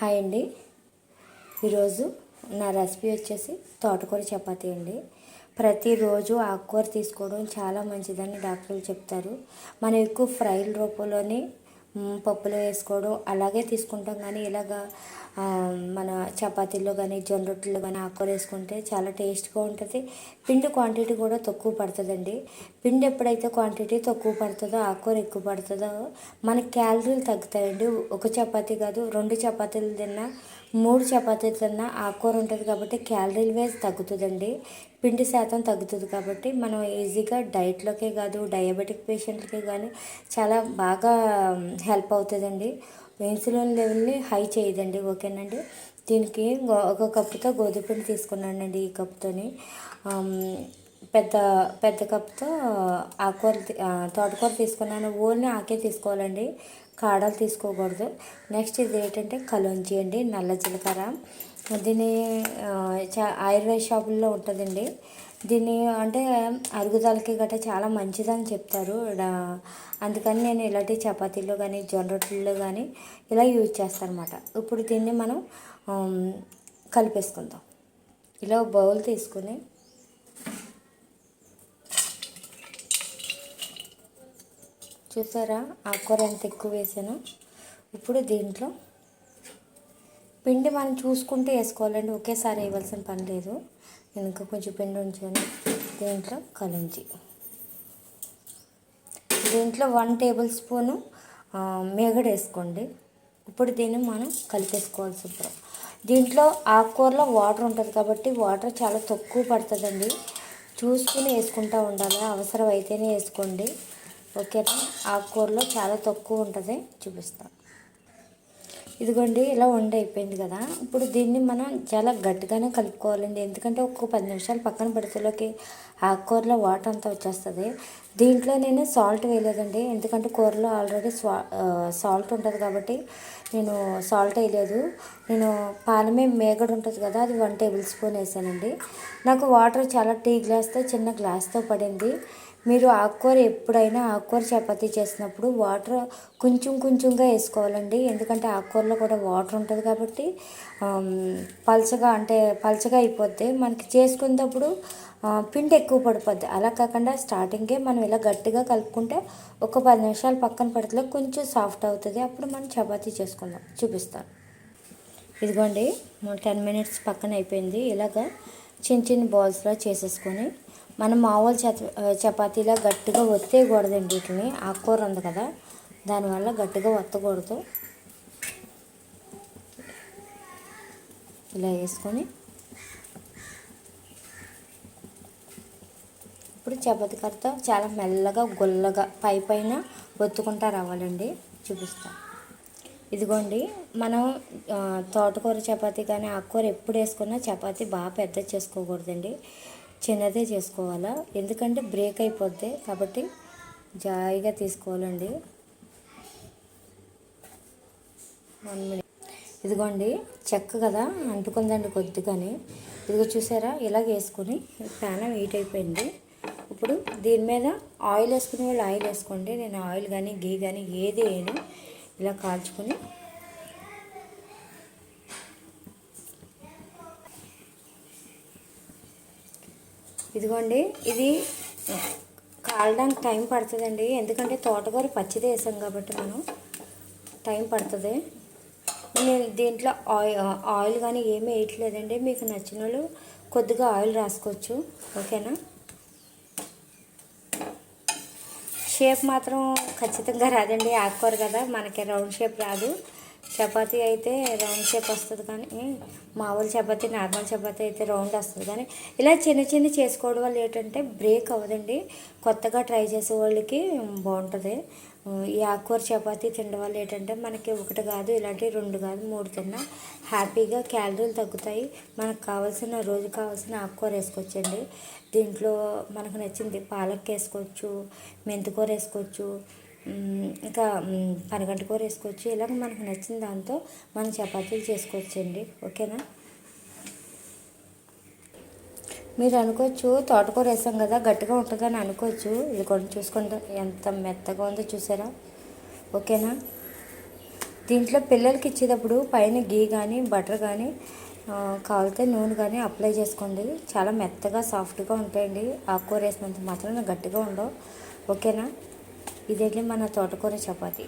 Hi అండి. ఈరోజు నా రెసిపీ వచ్చేసి తోటకూర చపాతీ అండి. ప్రతిరోజు ఆకుకూర తీసుకోవడం చాలా మంచిదని డాక్టర్లు చెప్తారు. మనం ఎక్కువ ఫ్రైల రూపంలోనే పప్పులో వేసుకోవడం అలాగే తీసుకుంటాం కానీ ఇలాగా మన చపాతీల్లో కానీ జొన్న రొట్టెలో కానీ ఆకుకూర వేసుకుంటే చాలా టేస్ట్గా ఉంటుంది. పిండి క్వాంటిటీ కూడా తక్కువ పడుతుందండి. పిండి ఎప్పుడైతే క్వాంటిటీ తక్కువ పడుతుందో ఆకుకూర ఎక్కువ పడుతుందో మన క్యాలరీలు తగ్గుతాయండి. ఒక చపాతీ కాదు రెండు చపాతీలు తిన్నా మూడు చపాతీలు తిన్నా ఆకుకూర ఉంటుంది కాబట్టి క్యాలరీలు వేస్ తగ్గుతుందండి. పిండి శాతం తగ్గుతుంది కాబట్టి మనం ఈజీగా డైట్లోకే కాదు డయాబెటిక్ పేషెంట్లకే కానీ చాలా బాగా హెల్ప్ అవుతుందండి. ఇన్సులిన్ లెవెల్ని హై చేయదండి ఓకేనండి? దీనికి ఒక కప్పుతో గోధుమ పిండి తీసుకున్నానండి ఈ కప్తోని పెద్ద పెద్ద కప్తో ఆకుకూర తోటకూర తీసుకున్నాను. ఓన్లీ ఆకే తీసుకోవాలండి. కాడలు తీసుకోకూడదు. నెక్స్ట్ ఇది ఏంటంటే కలుంచి అండి నల్ల జీలకర్ర. దీన్ని చా ఆయుర్వేద షాపుల్లో ఉంటుందండి. దీన్ని అంటే అరుగుదలకి గట్రా చాలా మంచిదని చెప్తారు. అందుకని నేను ఇలాంటి చపాతీలు కానీ జొన్న రొట్టెల్లో కానీ ఇలా యూజ్ చేస్తాను అనమాట ఇప్పుడు దీన్ని మనం కలిపేసుకుందాం. ఇలా బౌల్ తీసుకుని చూసారా? ఆకుకూర ఎంత ఎక్కువ వేసాను. ఇప్పుడు దీంట్లో పిండి మనం చూసుకుంటే వేసుకోవాలండి. ఒకేసారి వేయవలసిన పని లేదు. నేను ఇంకా కొంచెం పిండి ఉంచాను. దీంట్లో కలించి. దీంట్లో వన్ టేబుల్ స్పూను ఆ, మేగడ వేసుకోండి. ఇప్పుడు దీన్ని మనం కలిపేసుకోవాలి శుభ్రం దీంట్లో ఆకుకూరలో వాటర్ ఉంటుంది కాబట్టి వాటర్ చాలా తక్కువ పడుతుందండి. చూసుకుని వేసుకుంటూ ఉండాలి. అవసరం అయితేనే వేసుకోండి. ఓకేనా ఆకుకూరలో చాలా తక్కువ ఉంటుంది. చూపిస్తాను ఇదిగోండి ఇలా వండి అయిపోయింది కదా. ఇప్పుడు దీన్ని మనం చాలా గట్టిగానే కలుపుకోవాలండి. ఎందుకంటే ఒక్క పది నిమిషాలు పక్కన పెడితేలోకి ఆకుకూరలో వాటర్ అంతా వచ్చేస్తుంది. దీంట్లో నేను సాల్ట్ వేయలేదండి. ఎందుకంటే కూరలో ఆల్రెడీ సాల్ట్ ఉంటుంది కాబట్టి నేను సాల్ట్ వేయలేదు. నేను పాలమే మేగడు ఉంటుంది కదా అది వన్ టేబుల్ స్పూన్ వేసానండి. నాకు వాటర్ చాలా టీ గ్లాస్తో చిన్న గ్లాస్తో పడింది. మీరు ఆకుకూర ఎప్పుడైనా ఆకుకూర చపాతీ చేసినప్పుడు వాటర్ కొంచెం కొంచెంగా వేసుకోవాలండి. ఎందుకంటే ఆకుకూరలో కూడా వాటర్ ఉంటుంది కాబట్టి పలచగా పల్చగా అంటే పల్చగా అయిపోద్ది. మనకి చేసుకునేటప్పుడు పిండి ఎక్కువ పడిపోద్ది. అలా కాకుండా స్టార్టింగే మనం ఇలా గట్టిగా కలుపుకుంటే ఒక పది నిమిషాలు పక్కన పడితే కొంచెం సాఫ్ట్ అవుతుంది. అప్పుడు మనం చపాతీ చేసుకుందాం. చూపిస్తాను. ఇదిగోండి టెన్ మినిట్స్ పక్కన అయిపోయింది. ఇలాగ చిన్న చిన్న బాల్స్లో చేసేసుకొని మనం మామూలు చత చపాతీలా గట్టిగా ఒత్తేయకూడదండి వీటిని. ఆకుకూర ఉంది కదా దానివల్ల గట్టిగా ఒత్తకూడదు. ఇలా వేసుకొని ఇప్పుడు చపాతి కర్రతో చాలా మెల్లగా గుల్లగా పై పైన ఒత్తుకుంటా రావాలండి. చూపిస్తా. ఇదిగోండి మనం తోటకూర చపాతీ కానీ ఆకుకూర ఎప్పుడు వేసుకున్నా చపాతీ బాగా పెద్ద చేసుకోకూడదండి. చిన్నదే చేసుకోవాలా? ఎందుకంటే బ్రేక్ అయిపోద్ది కాబట్టి జాయిగా తీసుకోవాలండి. వన్ మినిట్ ఇదిగోండి చెక్క కదా అంటుకుందండి కొద్దిగానే. ఇదిగో చూసారా ఇలాగ వేసుకొని ప్యానం హీట్ అయిపోయింది. ఇప్పుడు దీని మీద ఆయిల్ వేసుకునే వాళ్ళు ఆయిల్ వేసుకోండి. నేను ఆయిల్ కానీ గీ కానీ ఏది వేయను. ఇలా కాల్చుకొని ఇదిగోండి ఇది కాలడానికి టైం పడుతుందండి. ఎందుకంటే తోటకూర పచ్చిది వేసాం కాబట్టి మనం. టైం పడుతుంది. నేను దీంట్లో ఆయిల్ ఆయిల్ కానీ ఏమీ వేయట్లేదండి. మీకు నచ్చిన వాళ్ళు కొద్దిగా ఆయిల్ రాసుకోవచ్చు. ఓకేనా? షేప్ మాత్రం ఖచ్చితంగా రాదండి. ఆకుకూర కదా మనకి రౌండ్ షేప్ రాదు. చపాతీ అయితే రౌండ్ షేప్ వస్తుంది కానీ మామూలు చపాతీ నార్మల్ చపాతీ అయితే రౌండ్ వస్తుంది కానీ ఇలా చిన్న చిన్న చేసుకోవడం వల్ల ఏంటంటే బ్రేక్ అవ్వదండి. కొత్తగా ట్రై చేసే వాళ్ళకి బాగుంటుంది. ఈ ఆకుకూర చపాతీ తినడం వల్ల ఏంటంటే మనకి ఒకటి కాదు ఇలాంటి రెండు కాదు మూడు తిన్నా హ్యాపీగా క్యాలరీలు తగ్గుతాయి. మనకు కావాల్సిన రోజు కావాల్సిన ఆకుకూర వేసుకోవచ్చండి. దీంట్లో మనకు నచ్చింది పాలక్ వేసుకోవచ్చు మెంతికూర వేసుకోవచ్చు ఇంకా మ్, కూర వేసుకోవచ్చు. ఇలాగ మనకు నచ్చిన దాంతో మనం చపాతీలు చేసుకోవచ్చండి. ఓకేనా? మీరు అనుకోవచ్చు తోటకూర వేసాం కదా గట్టిగా ఉంటుందని అనుకోవచ్చు. ఇది కొంచెం చూసుకుంటే ఎంత మెత్తగా ఉందో చూసారా? ఓకేనా? దీంట్లో పిల్లలకి ఇచ్చేటప్పుడు పైన గీ కానీ బటర్ కానీ కావాలితే నూనె కానీ అప్లై చేసుకోండి. చాలా మెత్తగా సాఫ్ట్గా ఉంటాయండి. ఆకుకూర వేసినంత మాత్రం గట్టిగా ఉండవు. ఓకేనా? ఇదేంటి మన తోటకూర చపాతి.